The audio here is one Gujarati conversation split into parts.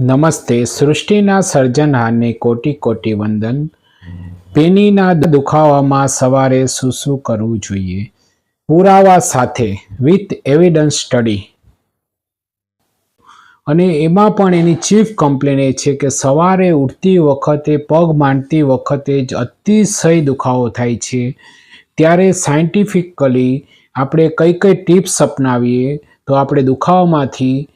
નમસ્તે. સૃષ્ટિના સર્જનહારને કોટી કોટી વંદન. પેનીના દુખાવામાં સવારે શું શું કરવું જોઈએ? પુરાવા સાથે વિથ એવિડન્સ સ્ટડી અને એમાં પણ એની ચીફ કમ્પ્લેન એ છે કે સવારે ઉઠતી વખતે, પગ માંડતી વખતે જ અતિશય દુખાવો થાય છે. ત્યારે સાયન્ટિફિકલી આપણે કઈ કઈ ટિપ્સ અપનાવીએ, તો આપણે દુખાવામાંથી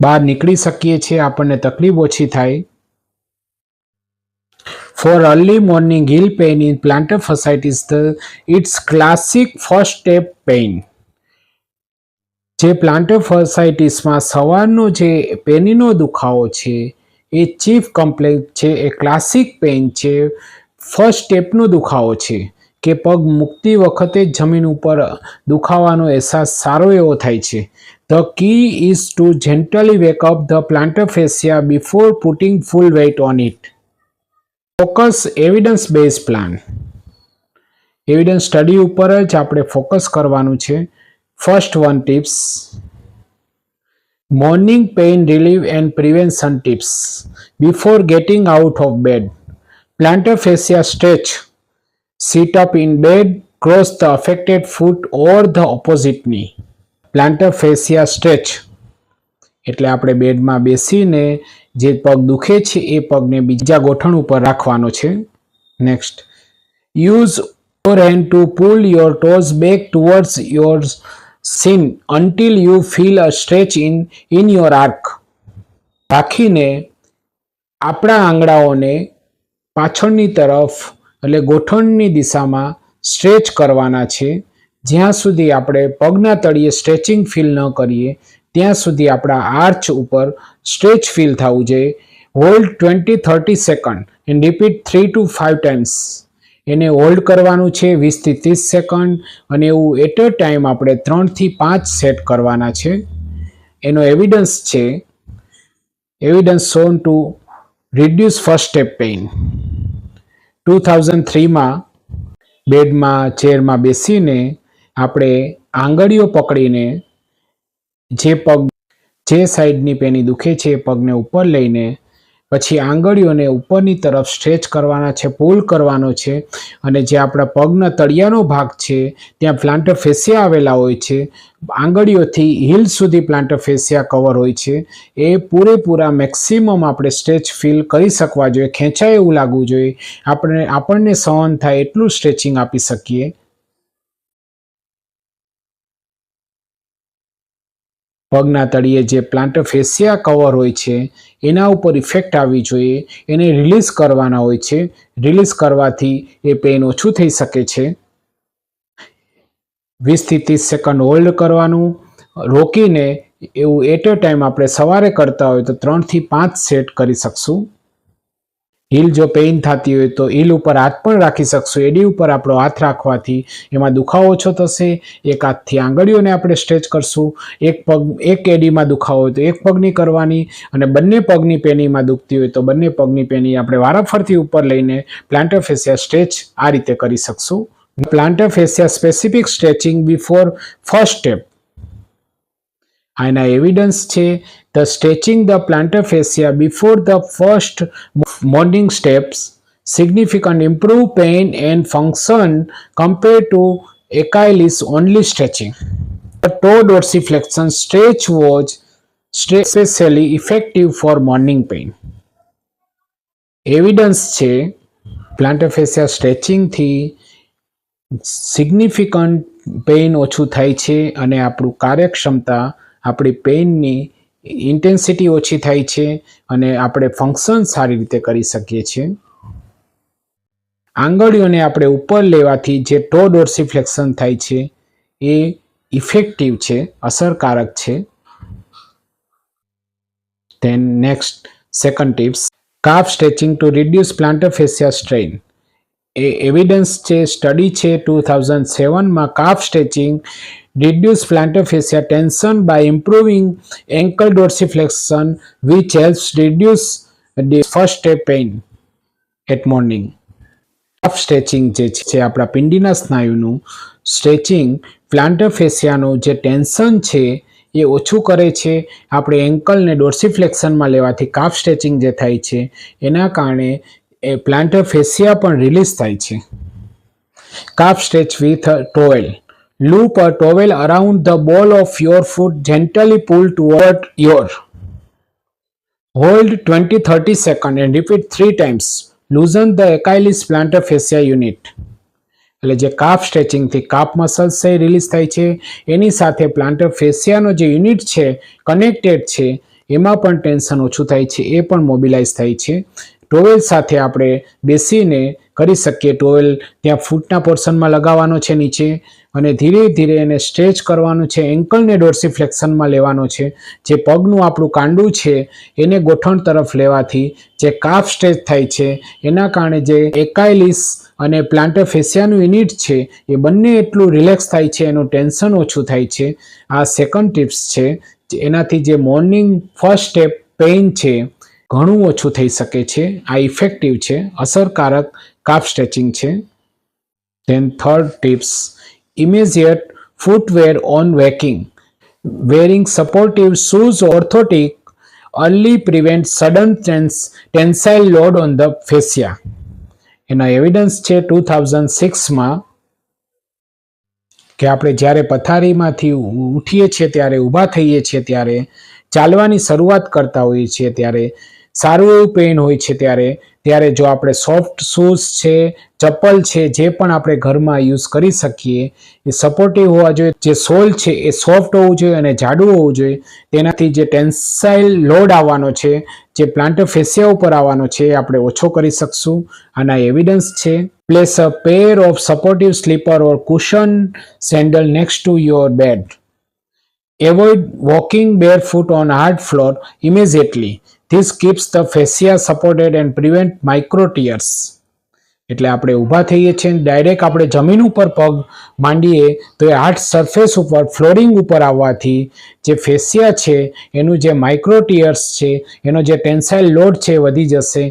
બહાર નીકળી શકીએ છીએ, આપણને તકલીફ ઓછી થાય. For early morning heel pain in plantar fasciitis the it's classic first step pain જે પ્લાન્ટર ફસાઇટીસમાં સવારનો જે પેનીનો દુખાવો છે, એ ચીફ કમ્પ્લેન છે, એ ક્લાસિક પેઇન છે ફર્સ્ટ સ્ટેપનો દુખાવો છે. કે પગ મૂકતી વખતે જમીન ઉપર દુખાવાનો અહેસાસ સારો એવો થાય છે. The key is to gently wake up the plantar fascia before putting full weight on it. Focus evidence base plan. Evidence study ઉપર જ આપણે ફોકસ કરવાનું છે. First one tips. Morning pain relieve and prevention tips. Before getting out of bed. Plantar fascia stretch. Sit up in bed, cross the affected foot or the opposite knee. Plantar fascia stretch એટલે આપણે બેડમાં બેસીને જે પગ દુખે છે એ પગને બીજા ગોઠણ ઉપર રાખવાનો છે. Next use your hand to pull your toes back towards your shin until you feel a stretch in in your arch રાખીને આપણા આંગળાઓને પાછળની તરફ એટલે ગોઠણની દિશામાં સ્ટ્રેચ કરવાના છે. જ્યાં સુધી આપણે પગના તળિયે સ્ટ્રેચિંગ ફીલ ન કરીએ, ત્યાં સુધી આપણા આર્ચ ઉપર સ્ટ્રેચ ફીલ થવું જોઈએ. Hold twenty thirty second and repeat three to five times. એને હોલ્ડ કરવાનું છે વીસથી ત્રીસ સેકન્ડ અને એવું એટ અ ટાઈમ આપણે ત્રણથી પાંચ સેટ કરવાના છે. એનો એવિડન્સ છે. Evidence shown to reduce first step pain two thousand થ્રીમાં બેડમાં, ચેરમાં બેસીને આપણે આંગળીઓ પકડીને જે પગ, જે સાઈડની પેની દુખે છે એ પગને ઉપર લઈને પછી આંગળીઓને ઉપરની તરફ સ્ટ્રેચ કરવાના છે પુલ કરવાનો છે અને જે આપણા પગના તળિયાનો ભાગ છે, ત્યાં પ્લાન્ટર ફેસિયા આવેલા હોય છે. આંગળીઓથી હિલ સુધી પ્લાન્ટર ફેસિયા કવર હોય છે. એ પૂરેપૂરા મેક્સિમમ આપણે સ્ટ્રેચ ફીલ કરી શકવા જોઈએ, ખેંચાય એવું લાગવું જોઈએ. આપણે, આપણને સહન થાય એટલું સ્ટ્રેચિંગ આપી શકીએ. પગના તળિયે જે પ્લાન્ટ ફેસિયા કવર હોય છે, એના ઉપર ઇફેક્ટ આવવી જોઈએ, એને રિલીઝ કરવાના હોય છે. રિલીઝ કરવાથી એ પેન ઓછું થઈ શકે છે. વીસથી ત્રીસ સેકન્ડ હોલ્ડ કરવાનું, રોકીને એવું એટ અ ટાઈમ આપણે સવારે કરતા હોય તો ત્રણથી પાંચ સેટ કરી શકશું. હીલ જો પેઇન થતી હોય તો હીલ ઉપર હાથ પણ રાખી શકશું. એડી ઉપર આપણો હાથ રાખવાથી એમાં દુખાવો ઓછો થશે. એક હાથથી આંગળીઓને આપણે સ્ટ્રેચ કરશું. એક પગ, એક એડીમાં દુખાવો હોય તો એક પગની કરવાની અને બંને પગની પેનીમાં દુખતી હોય તો બંને પગની પેની આપણે વારાફરથી ઉપર લઈને પ્લાન્ટર ફેસિયા સ્ટ્રેચ આ રીતે કરી શકશું. Plantar fascia specific stretching before first step આના એવિડન્સ છે the stretching the plantar fascia before the first morning steps significant improve pain and function compared to Achilles only stretching. The toe dorsiflexion stretch was especially effective for morning pain. Evidence છે પ્લાન્ટર ફેસિયા સ્ટ્રેચિંગથી સિગ્નિફિકન્ટ પેઇન ઓછું થાય છે અને આપણું કાર્યક્ષમતા આપણી પેઇનની ઇન્ટેન્સિટી ઓછી થાય છે અને આપણે ફંક્શન સારી રીતે કરી શકીએ છીએ. આંગળીઓને આપણે ઉપર લેવાથી જે ટો ડોર્સિફ્લેક્શન થાય છે, એ ઇફેક્ટિવ છે, અસરકારક છે. Then next second tips calf stretching to reduce plantar fascia strain A evidence છે સ્ટડી છે two thousand સેવનમાં calf stretching reduce plantar fascia tension by improving ankle dorsiflexion, which helps reduce the first step pain at morning. Calf stretching જે છે આપણા પિંડીના સ્નાયુનું સ્ટ્રેચિંગ પ્લાન્ટર ફેસિયાનું જે ટેન્શન છે, એ ઓછું કરે છે. આપણે એન્કલને ડોર્સિફ્લેક્શનમાં લેવાથી કાફ સ્ટ્રેચિંગ જે થાય છે, એના કારણે એ પ્લાન્ટર ફેસિયા પણ રિલીઝ થાય છે. Calf stretch with towel. Loop a towel around the ball of your foot, gently pull toward your. Hold 20 30 seconds and repeat three times. Loosen the Achilles plantar fascia unit. એટલે જે કાફ સ્ટ્રેચિંગથી કાફ મસલ્સ રિલીઝ થાય છે એની સાથે પ્લાન્ટર ફેસિયાનો જે યુનિટ છે કનેક્ટેડ છે એમાં પણ ટેન્શન ઓછું થાય છે એ પણ મોબિલાઇઝ થાય છે ટોવેલ સાથે આપણે બેસીને કરી શકીએ ટોવેલ ત્યાં ફૂટના પોર્શનમાં લગાવવાનો છે નીચે અને ધીરે ધીરે એને સ્ટ્રેચ કરવાનું છે એન્કલને ડોર્સિફ્લેક્શનમાં લેવાનો છે. જે પગનું આપણું કાંડું છે, એને ગોઠણ તરફ લેવાથી જે કાફ સ્ટ્રેચ થાય છે, એના કારણે જે એકાઇલિસ અને પ્લાન્ટર ફેસિયાનું યુનિટ છે, એ બંને એટલું રિલેક્સ થાય છે, એનું ટેન્શન ઓછું થાય છે. આ સેકન્ડ ટિપ્સ છે, એનાથી જે મોર્નિંગ ફર્સ્ટ સ્ટેપ પેઇન છે, ઘણું ઓછું થઈ શકે છે. આ ઇફેક્ટિવ છે, અસરકારક કાફ સ્ટ્રેચિંગ છે. Then third tips immediate footwear on waking wearing supportive shoes orthotic early prevent sudden tens- tensile load on the fascia. એના એવિડન્સ છે ટુ થાઉઝન્ડ સિક્સમાં કે આપણે જ્યારે પથારીમાંથી ઉઠીએ છીએ ત્યારે, ઊભા થઈએ છીએ ત્યારે, ચાલવાની શરૂઆત કરતા હોઈએ છીએ ત્યારે, સારું એવું પેઇન હોય છે ત્યારે ત્યારે જો આપણે સોફ્ટ શૂઝ છે, ચપ્પલ છે, જે પણ આપણે ઘરમાં યુઝ કરી શકીએ, એ સપોર્ટિવ હોવા જોઈએ. જે સોલ છે એ સોફ્ટ હોવું જોઈએ અને જાડું હોવું જોઈએ. તેનાથી જે ટેન્સાઇલ લોડ આવવાનો છે, જે પ્લાન્ટર ફેસિયા ઉપર આવવાનો છે, એ આપણે ઓછો કરી શકશું. આના એવિડન્સ છે place a pair of supportive slipper or cushion sandal next to your bed avoid walking barefoot on hard floor immediately. This keeps the fascia supported and prevent tears. એટલે આપણે ઊભા થઈએ છીએ ડાયરેક્ટ આપણે જમીન ઉપર પગ માંડીએ, તો એ હાર્ટ સરફેસ ઉપર ફ્લોરિંગ ઉપર આવવાથી જે ફેસિયા છે, એનું જે માઇક્રોટીયર્સ છે, એનો જે ટેન્સાઇલ લોડ છે વધી જશે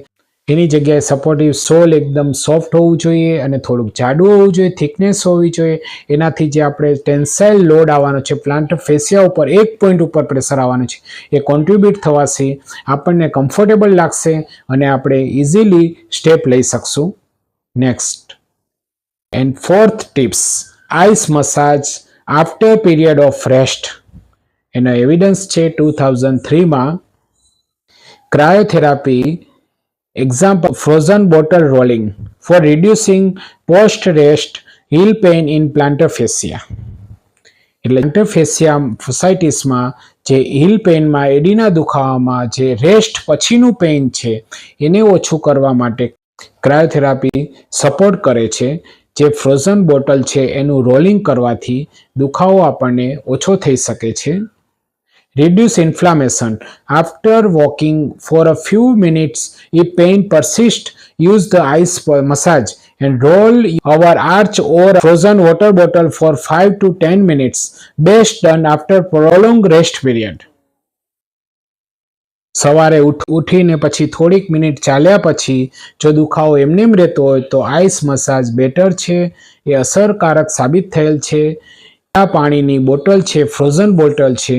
એની જગ્યાએ સપોર્ટિવ સોલ એકદમ સોફ્ટ હોવું જોઈએ અને થોડુંક જાડું હોવું જોઈએ થિકનેસ હોવી જોઈએ. એનાથી જે આપણે ટેન્સાઇલ લોડ આવવાનો છે પ્લાન્ટ ફેસિયા ઉપર એક પોઈન્ટ ઉપર પ્રેશર આવવાનું છે, એ કોન્ટ્રીબ્યુટ થવાથી આપણને કમ્ફર્ટેબલ લાગશે અને આપણે ઇઝીલી સ્ટેપ લઈ શકશું. Next and fourth tips ice massage after period of rest એનો એવિડન્સ છે two thousand થ્રીમાં cryotherapy Example, frozen bottle rolling for reducing post rest heel pain in plantar fascia. એટલે પ્લાન્ટર ફેસિયા ફોસાઇટિસમાં જે હિલ પેઇનમાં એડીના દુખાવામાં જે રેસ્ટ પછીનું પેઇન છે, એને ઓછું કરવા માટે ક્રાયોથેરાપી સપોર્ટ કરે છે જે ફ્રોઝન બોટલ છે, એનું રોલિંગ કરવાથી દુખાવો આપણને ઓછો થઈ શકે છે reduce inflammation after walking for a few minutes if pain persists use the ice massage and roll our arch or frozen water bottle for 5 to 10 minutes best done after prolonged rest period સવારે ઉઠીને પછી થોડીક મિનિટ ચાલ્યા પછી જો દુખાવો એમનેમ રહેતો હોય તો આઈસ મસાજ બેટર છે એ અસરકારક સાબિત થયેલ છે આ પાણીની બોટલ છે ફ્રોઝન બોટલ છે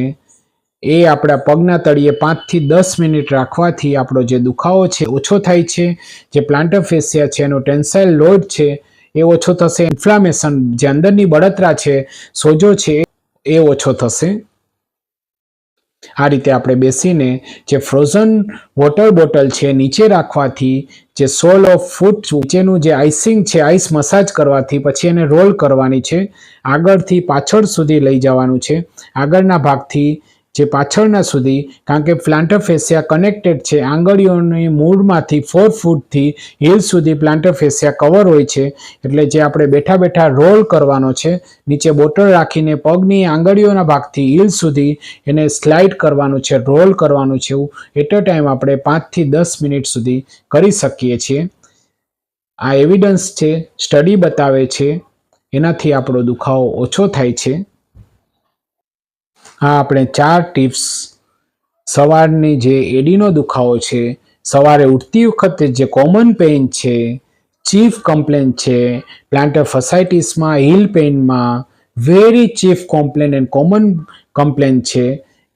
એ આપણા પગના તળિયે પાંચથી દસ મિનિટ રાખવાથી આપણો જે દુખાવો છે ઓછો થાય છે. જે પ્લાન્ટર ફેસિયા છે, એનો ટેન્સાઇલ લોડ છે, એ ઓછો થશે. ઇન્ફ્લામેશન જે અંદરની બળતરા છે, સોજો છે, એ ઓછો થશે. આ રીતે આપણે બેસીને જે ફ્રોઝન વોટર બોટલ છે નીચે રાખવાથી જે સોલ ઓફ ફૂટ નીચેનું જે આઈસિંગ છે આઈસ મસાજ કરવાથી પછી એને રોલ કરવાની છે. આગળથી પાછળ સુધી લઈ જવાનું છે. આગળના ભાગથી જે પાછળના સુધી, કારણ કે પ્લાન્ટર ફેસિયા કનેક્ટેડ છે, આંગળીઓની મૂળમાંથી ફોર ફૂટથી હિલ સુધી પ્લાન્ટર ફેસિયા કવર હોય છે, એટલે જે આપણે બેઠા બેઠા રોલ કરવાનો છે, નીચે બોટલ રાખીને પગની આંગળીઓના ભાગથી હિલ સુધી એને સ્લાઇડ કરવાનું છે રોલ કરવાનું છે એવું. એટ અ ટાઈમ આપણે પાંચથી દસ મિનિટ સુધી કરી શકીએ છીએ. આ એવિડન્સ છે સ્ટડી બતાવે છે, એનાથી આપણો દુખાવો ઓછો થાય છે. આ આપણે ચાર ટિપ્સ સવારની જે એડીનો દુખાવો છે, સવારે ઉઠતી વખતે જે કોમન પેઇન છે ચીફ કમ્પ્લેન છે પ્લાન્ટર ફસાઇટીસમાં heel પેઇનમાં very chief complaint and common complaint છે.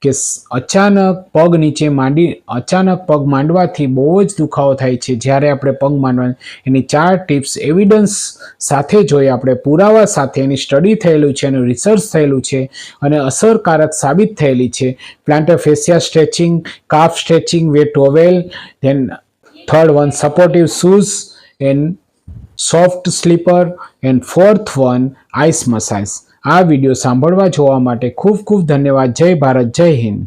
કે અચાનક પગ નીચે માંડી, અચાનક પગ માંડવાથી બહુ જ દુખાવો થાય છે. જ્યારે આપણે પગ માંડવા એની ચાર ટિપ્સ એવિડન્સ સાથે જોઈએ આપણે, પુરાવા સાથે એની સ્ટડી થયેલું છે, એનું રિસર્ચ થયેલું છે અને અસરકારક સાબિત થયેલી છે. Plantar fascia stretching calf stretching way towel then third one supportive shoes and soft slipper and fourth one ice massage આ વીડિયો સાંભળવા જોવા માટે ખૂબ ખૂબ ધન્યવાદ. જય ભારત જય હિન્દ.